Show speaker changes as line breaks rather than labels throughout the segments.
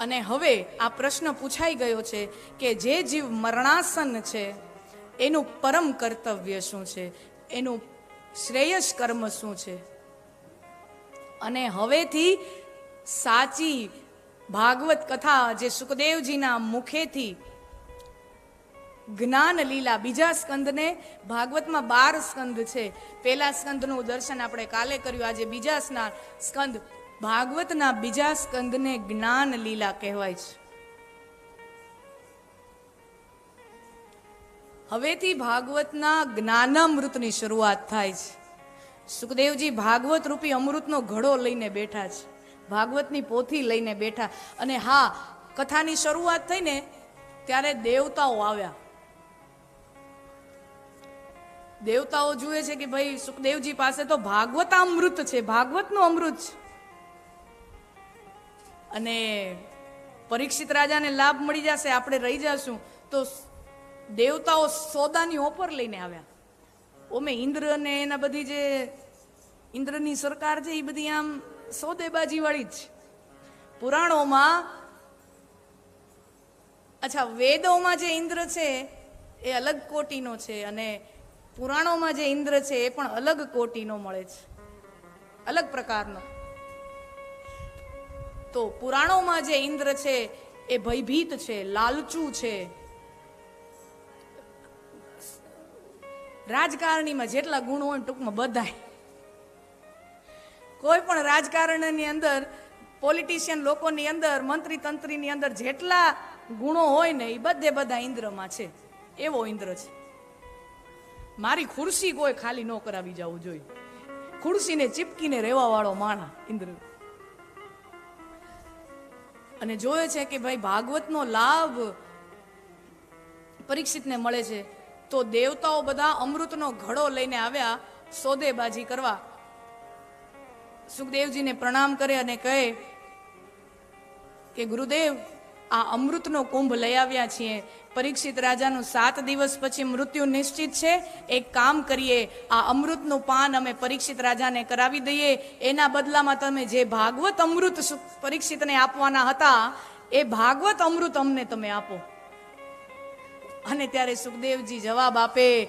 અને હવે આ પ્રશ્ન પૂછાઈ ગયો છે કે જે જીવ મરણાસન છે, એનું પરમ કર્તવ્ય શું છે? એનું શ્રેયસ કર્મ શું છે? અને હવેથી સાચી ભાગવત કથા જે સુખદેવજીના મુખેથી જ્ઞાન લીલા બીજા સ્કંદને, ભાગવતમાં બાર સ્કંદ છે. પહેલા સ્કંદનું દર્શન આપણે કાલે કર્યું. આજે બીજા સ્ના, સ્કંદ ભાગવતના બીજા સ્કંદને જ્ઞાન લીલા કહેવાય છે. હવેથી ભાગવતના જ્ઞાનામૃતની શરૂઆત થાય છે. સુખદેવજી ભાગવત રૂપી અમૃતનો ઘડો લઈને બેઠા છે. ભાગવતની પોથી લઈને બેઠા. અને હા, કથાની શરૂઆત થઈ ને ત્યારે દેવતાઓ આવ્યા. દેવતાઓ જુએ છે કે ભાઈ સુખદેવજી પાસે તો ભાગવતામૃત છે. ભાગવતનું અમૃત છે. અને પરીક્ષિત રાજાને લાભ મળી જશે, આપણે રહી જશું, તો દેવતાઓ સોદાની ઓફર લઈને આવ્યા. ઓમે ઇન્દ્ર અને એના બધી જે, ઇન્દ્રની સરકાર છે, એ બધી આમ સોદેબાજીવાળી જ. પુરાણોમાં, અચ્છા, વેદોમાં જે ઇન્દ્ર છે, એ અલગ કોટીનો છે, અને પુરાણોમાં જે ઇન્દ્ર છે, એ પણ અલગ કોટીનો મળે છે. અલગ પ્રકારનો. તો પુરાણોમાં જે ઇન્દ્ર છે, એ ભયભીત છે, લાલચુ છે. રાજકારણીમાં જેટલા ગુણ હોય ટૂંકમાં બધાય. કોઈ પણ રાજકારણની અંદર પોલિટિશિયન લોકોની અંદર મંત્રી તંત્રીની અંદર જેટલા ગુણો હોય ને, એ બધે બધા ઇન્દ્રમાં છે. એવો ઇન્દ્ર છે. મારી ખુરશી કોઈ ખાલી ન કરાવી જવું જોઈએ. ખુરશીને ચીપકીને રહેવા વાળો માણા ઇન્દ્ર. અને જોયે છે કે ભાઈ ભાગવતનો લાભ પરીક્ષિતને મળે છે, તો દેવતાઓ બધા અમૃતનો ઘડો લઈને આવ્યા સોદેબાજી કરવા. સુખદેવજીને પ્રણામ કરે અને કહે કે ગુરુદેવ, આ અમૃતનો કુંભ લઈ આવ્યા છીએ. પરીક્ષિત રાજાનું સાત દિવસ પછી મૃત્યુ નિશ્ચિત છે. એક કામ કરીએ, આ અમૃતનું પાન અમે પરીક્ષિત રાજાને કરાવી દઈએ. એના બદલામાં તમે જે ભાગવત અમૃત પરીક્ષિતને આપવાના હતા, એ ભાગવત અમૃત અમને તમે આપો. અને ત્યારે સુખદેવજી જવાબ આપે,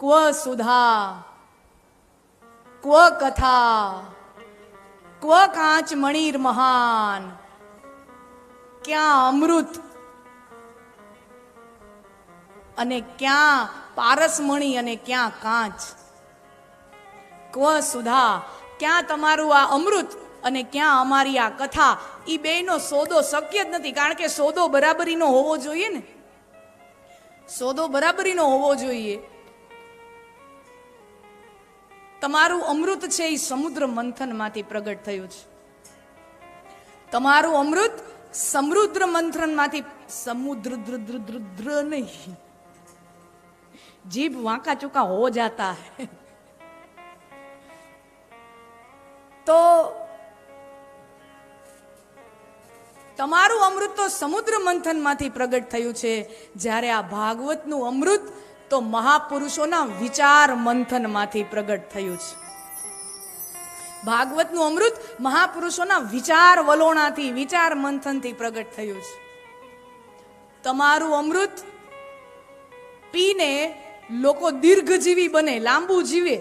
ક્વ સુધા? ક્વ કથા? ક્વ કાંચ મણીર મહાન? ક્યાં અમૃત અને ક્યાં પારસમણી અને ક્યાં કાંચ. ક્વ સુધા, ક્યાં તમારું આ અમૃત અને ક્યાં અમારી આ કથા? એ બેયનો સોદો શક્ય જ નથી, કારણ કે સોદો બરાબરીનો હોવો જોઈએ ને. સોદો બરાબરીનો હોવો જોઈએ. તમારું અમૃત છે એ સમુદ્ર મંથનમાંથી પ્રગટ થયું છે. તમારું અમૃત સમુદ્ર મંથનમાંથી સમુદ્ર દ્ર દ્ર દ્ર દ્ર નહીં. જીભ વાંકા ચૂકા હો જાતા હૈ તો તમારું અમૃત તો સમુદ્ર મંથનમાંથી પ્રગટ થયું છે. જ્યારે આ ભાગવતનું અમૃત તો મહાપુરુષોના વિચાર મંથનમાંથી પ્રગટ થયું છે. ભાગવતનું અમૃત મહાપુરુષોના વિચાર વલોણાથી, વિચાર મંથનથી પ્રગટ થયું છે. તમારું અમૃત પીને લોકો દીર્ઘજીવી બને, લાંબુ જીવે.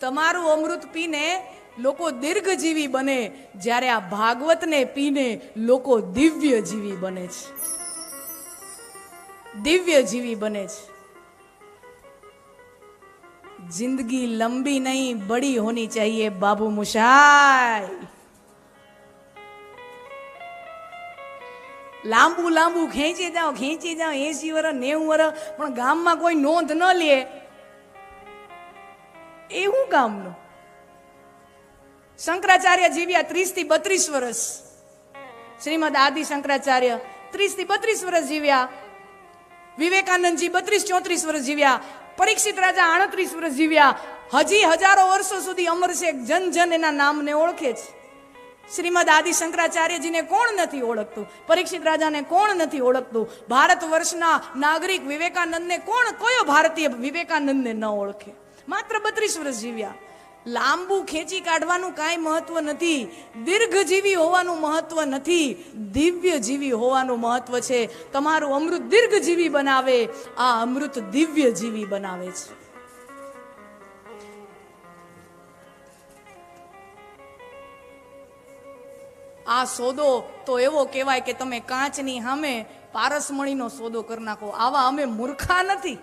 તમારું અમૃત પીને લોકો દીર્ઘજીવી બને, જ્યારે આ ભાગવતને પીને લોકો દિવ્ય જીવી બને છે. દિવ્ય જીવી બને છે. જિંદગી લંબી નહીં બડી હોની ચાહીએ બાબુ મુશાઈ લાંબુ લાંબુ ખેંચી જાઓ ખેંચી જાઓ એસી વર્ષ નેવું વર્ષ પણ ગામમાં કોઈ નોંધ ન લે. એવું ગામનું? શંકરાચાર્ય જીવ્યા ત્રીસથી બત્રીસ વર્ષ શ્રીમદ આદિ શંકરાચાર્ય ત્રીસથી બત્રીસ વર્ષ જીવ્યા. વિવેકાનંદજી બત્રીસ ચોત્રીસ વર્ષ જીવ્યા. પરીક્ષિત રાજા આડત્રીસ વર્ષ જીવ્યા. હજી હજારો વર્ષો સુધી અમર છે જન જન એના નામને ઓળખે છે. શ્રીમદ આદિ શંકરાચાર્યજીને કોણ નથી ઓળખતું? પરીક્ષિત રાજાને કોણ નથી ઓળખતું? ભારત વર્ષના નાગરિક વિવેકાનંદને કોણ કયો ભારતીય વિવેકાનંદને ન ઓળખે? માત્ર બત્રીસ વર્ષ જીવ્યા. લાંબુ ખેંચી કાઢવાનું કાંઈ મહત્વ નથી. દીર્ઘજીવી હોવાનું મહત્વ નથી. દિવ્ય જીવી હોવાનું મહત્વ છે. તમારું અમૃત દીર્ઘજીવી બનાવે. આ અમૃત દિવ્ય જીવી બનાવે છે. આ સોદો તો એવો કહેવાય કે તમે કાચની સામે પારસમણીનો સોદો કરી નાખો. આવા અમે મૂર્ખા નથી.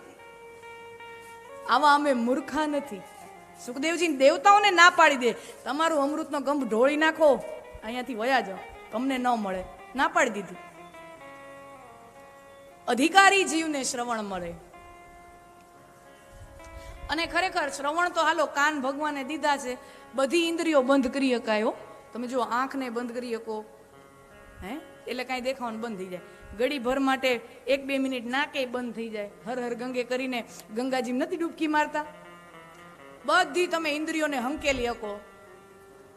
આવા અમે મૂર્ખા નથી. સુખદેવજી દેવતાઓને ના પાડી દે. તમારું અમૃતનો ગંભ ઢોળી નાખો. અહીંયાથી વયા જાઓ. તમને ન મળે. ના પાડી દીધી. અધિકારી જીવને શ્રવણ મળે. અને ખરેખર શ્રવણ તો હાલો કાન ભગવાને દીધા છે. બધી ઇન્દ્રિયો બંધ કરી શકાય તમે જો આંખને બંધ કરી શકો, હે? એટલે કાંઈ દેખાવાનું બંધ થઈ જાય. ઘડી માટે એક બે મિનિટ નાકે બંધ થઈ જાય. હર હર ગંગે કરીને ગંગાજી નથી ડૂબકી મારતા? બધી તમે ઇન્દ્રિયોને હંકેલી શકો.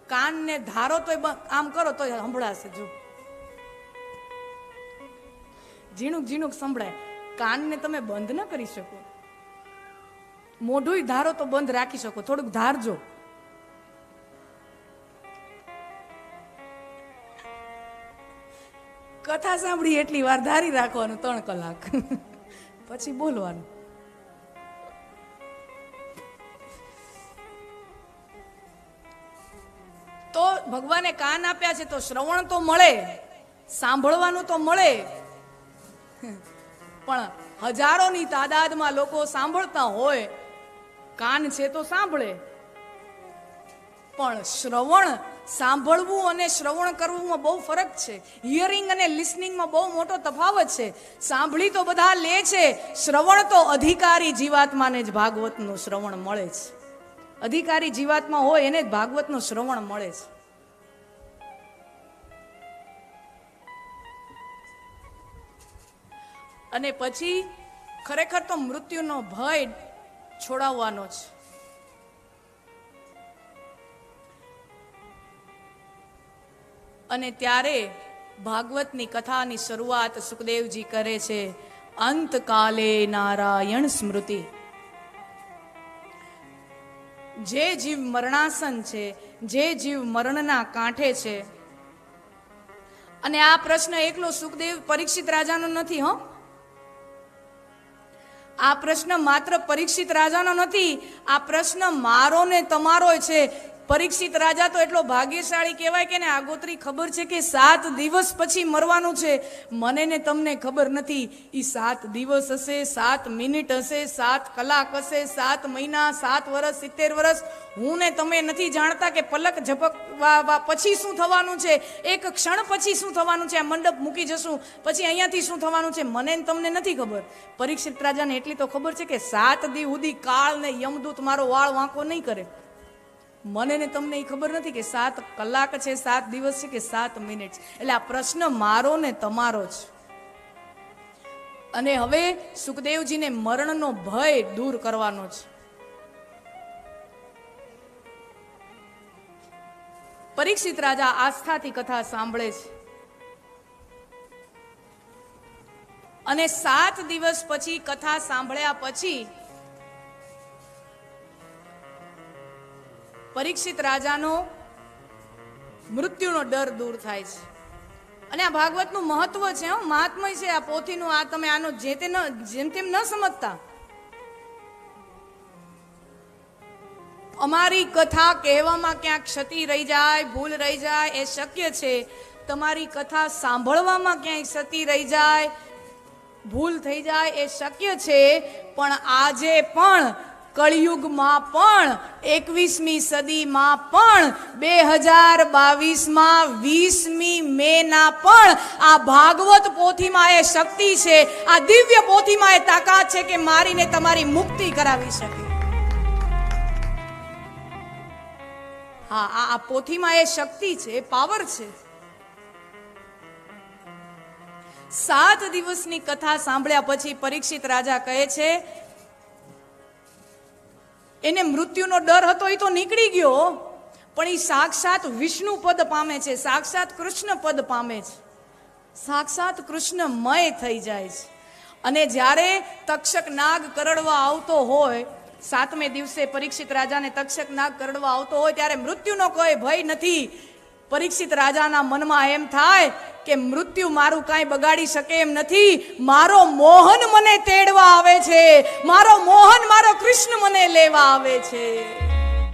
કાનને ધારો તો આમ કરો તો સંભળાશે જો. ઝીણુક ઝીણુક સંભળાય. કાનને તમે બંધ ન કરી શકો. મોઢું ધારો તો બંધ રાખી શકો. થોડુંક ધારજો. કથા સાંભળી એટલી વાર ધારી રાખવાનું ત્રણ કલાક. પછી બોલવાનું. તો ભગવાને કાન આપ્યા છે તો શ્રવણ તો મળે, સાંભળવાનું તો મળે. પણ હજારોની તાદાદમાં લોકો સાંભળતા હોય, કાન છે તો સાંભળે. પણ શ્રવણ સાંભળવું અને શ્રવણ કરવુંમાં બહુ ફરક છે. હિયરિંગ અને લિસનિંગમાં બહુ મોટો તફાવત છે. સાંભળી તો બધા લે છે, શ્રવણ તો અધિકારી જીવાત્માને જ ભાગવતનું શ્રવણ મળે છે. અધિકારી જીવાત્મા હોય એને જ ભાગવતનું શ્રવણ મળે છે. અને પછી ખરેખર તો મૃત્યુનો ભય છોડાવવાનો છે. અને ત્યારે ભાગવતની કથાની શરૂઆત સુખદેવજી કરે છે, અંતકાલે નારાયણ સ્મૃતિ. જે જીવ મરણાસન છે, જે જીવ મરણના કાંઠે છે. અને આ પ્રશ્ન એકલો સુખદેવ પરીક્ષિત રાજાનો નથી, હો. આ પ્રશ્ન માત્ર પરીક્ષિત રાજાનો નથી, આ પ્રશ્ન મારો ને તમારો છે. પરીક્ષિત રાજા તો એટલો ભાગ્યશાળી કહેવાય કે ને આગોતરી ખબર છે કે સાત દિવસ પછી મરવાનું છે. મને ને તમને ખબર નથી એ સાત દિવસ હશે, સાત મિનિટ હશે, સાત કલાક હશે, સાત મહિના, સાત વર્ષ સિત્તેર વર્ષ હું ને તમે નથી જાણતા કે પલક ઝપકવા પછી શું થવાનું છે? એક ક્ષણ પછી શું થવાનું છે? આ મંડપ મૂકી જશું, પછી અહીંયાથી શું થવાનું છે? મને ને તમને નથી ખબર. પરીક્ષિત રાજાને એટલી તો ખબર છે કે સાત દી સુધી કાળ ને યમદૂત મારો વાળ વાંકો નહીં કરે. મને ને તમને એ ખબર નથી કે સાત કલાક છે, સાત દિવસ છે કે સાત મિનિટ એટલે આ પ્રશ્ન મારો ને તમારો છે અને હવે સુખદેવજીને મરણનો ભય દૂર કરવાનો છે. પરીક્ષિત રાજા આસ્થાથી કથા સાંભળે છે. અને સાત દિવસ પછી કથા સાંભળ્યા પછી પરીક્ષિત રાજાનો મૃત્યુનો ડર દૂર થાય છે. અને આ ભાગવતનું મહત્વ છે, હો, મહાત્મય છે આ પોથીનું, આ તમે આનો જે તે જેમ તેમ ન સમજતા. અમારી કથા કહેવામાં ક્યાંક ક્ષતિ રહી જાય, ભૂલ રહી જાય, એ શક્ય છે. તમારી કથા સાંભળવામાં ક્યાંય ક્ષતિ રહી જાય, ભૂલ થઈ જાય, એ શક્ય છે. પણ આજે પણ કળિયુગમાં પણ, એકવીસમી સદીમાં પણ બે હજાર બાવીસમાં વીસમી મેના પણ, આ ભાગવત પોથીમાં એ શક્તિ છે, આ દિવ્ય પોથીમાં એ તાકાત છે કે મારીને તમારી મુક્તિ કરાવી શકે. હા, આ પોથીમાં એ શક્તિ છે પાવર છે. સાત દિવસની કથા સાંભળ્યા પછી પરીક્ષિત રાજા કહે છે એને મૃત્યુનો ડર હતો એ તો નીકળી ગયો. પણ એ સાક્ષાત વિષ્ણુ પદ પામે છે, સાક્ષાત કૃષ્ણ પદ પામે છે. સાક્ષાત કૃષ્ણમય થઈ જાય છે. અને જ્યારે તક્ષક નાગ કરડવા આવતો હોય, સાતમે દિવસે પરીક્ષિત રાજાને તક્ષક નાગ કરડવા આવતો હોય, ત્યારે મૃત્યુનો કોઈ ભય નથી. પરીક્ષિત રાજાના મનમાં એમ થાય કે મૃત્યુ મારું કાંઈ બગાડી શકે એમ નથી. મારો મોહન મને તેડવા આવે છે. મારો મોહન મારો કૃષ્ણ મને લેવા આવે છે.